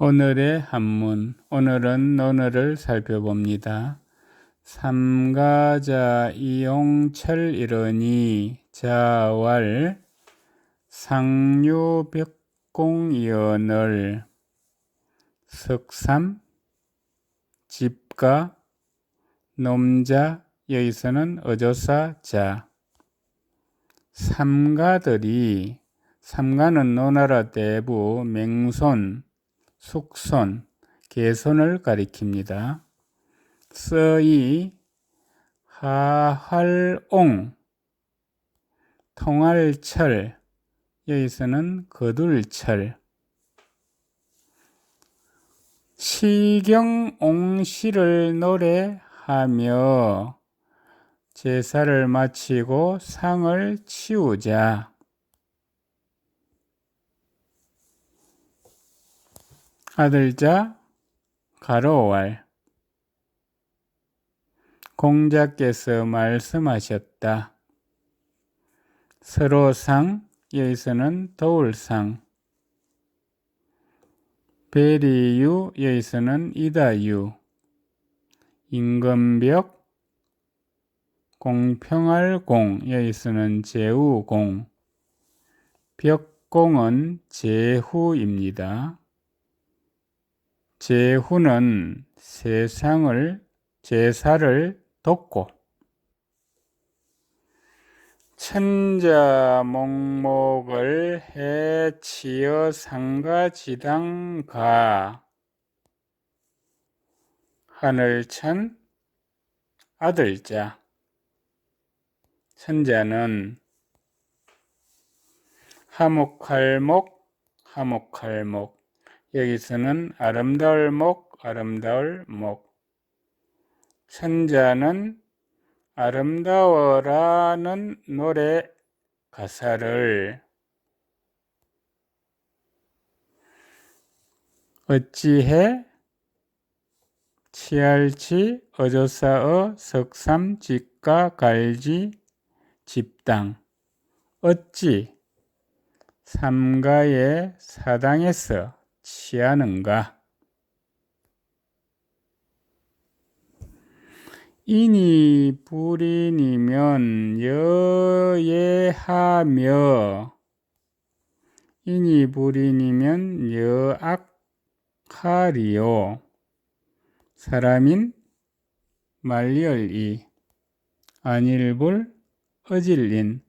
오늘의 한문, 오늘은 논어를 살펴봅니다. 삼가자 이용철 이러니 자왈 상류벽공이언을 석삼 집가 놈자 여기서는 어조사 자 삼가들이 삼가는 노나라 대부 맹손 숙손, 개손을 가리킵니다. 서이, 하활옹, 통할철, 여기서는 거둘철, 시경옹시를 노래하며 제사를 마치고 상을 치우자. 아들자 가로왈 공자께서 말씀하셨다. 서로상 여기서는 도울상 베리유 여기서는 이다유 임금벽 공평할 공 여기서는 제우공 벽공은 제후입니다. 제후는 세상을 제사를 돕고 천자 목목을 해치어 상가지당가 하늘천 아들자. 천자는 하목할목 하목할목 여기서는 아름다울 목, 아름다울 목. 천자는 아름다워라는 노래 가사를 어찌해? 치알치 어조사어 석삼 직가 갈지 집당. 어찌? 삼가의 사당에서 취하는가? 인이 불인이면 여예하며 인이 불인이면 여악하리요 사람인 말열이 안일불 어질린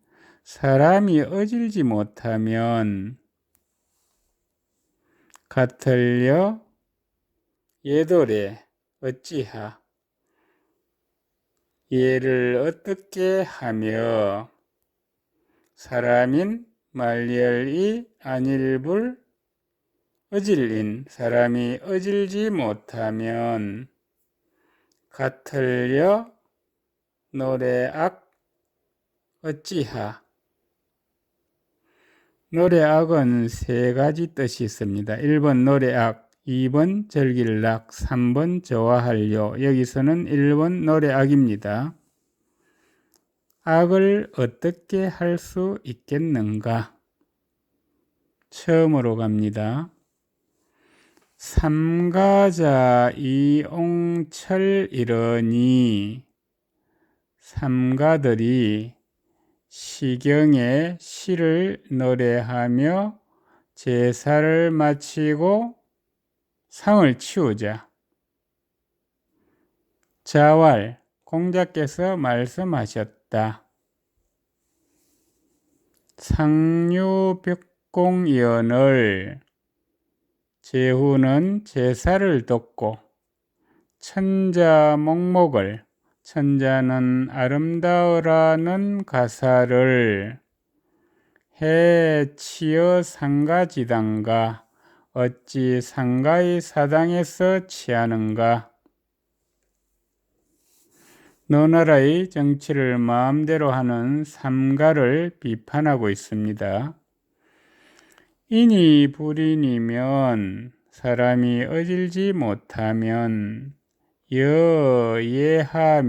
사람이 어질지 못하면 같을려? 예돌에 어찌하? 예를 어떻게 하며? 사람인 말열이 아닐불? 어질린 사람이 어질지 못하면 같을려? 노래악? 어찌하 노래악은 세 가지 뜻이 있습니다. 1번 노래악, 2번 절길락, 3번 좋아하려. 여기서는 1번 노래악입니다. 악을 어떻게 할 수 있겠는가? 처음으로 갑니다. 삼가자 이옹철 이러니 삼가들이 시경에 시를 노래하며 제사를 마치고 상을 치우자. 자왈 공자께서 말씀하셨다. 상류벽공연을 제후는 제사를 돕고 천자 목목을 천자는 아름다우라는 가사를 해치어 상가지단가 어찌 상가의 사당에서 취하는가 너나라의 정치를 마음대로 하는 삼가를 비판하고 있습니다. 인이 불인이면 사람이 어질지 못하면 여예하며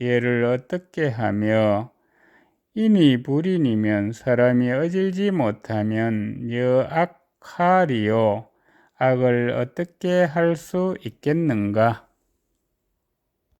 예를 어떻게 하며 인이 불인이면 사람이 어질지 못하면 여악하리요 악을 어떻게 할 수 있겠는가?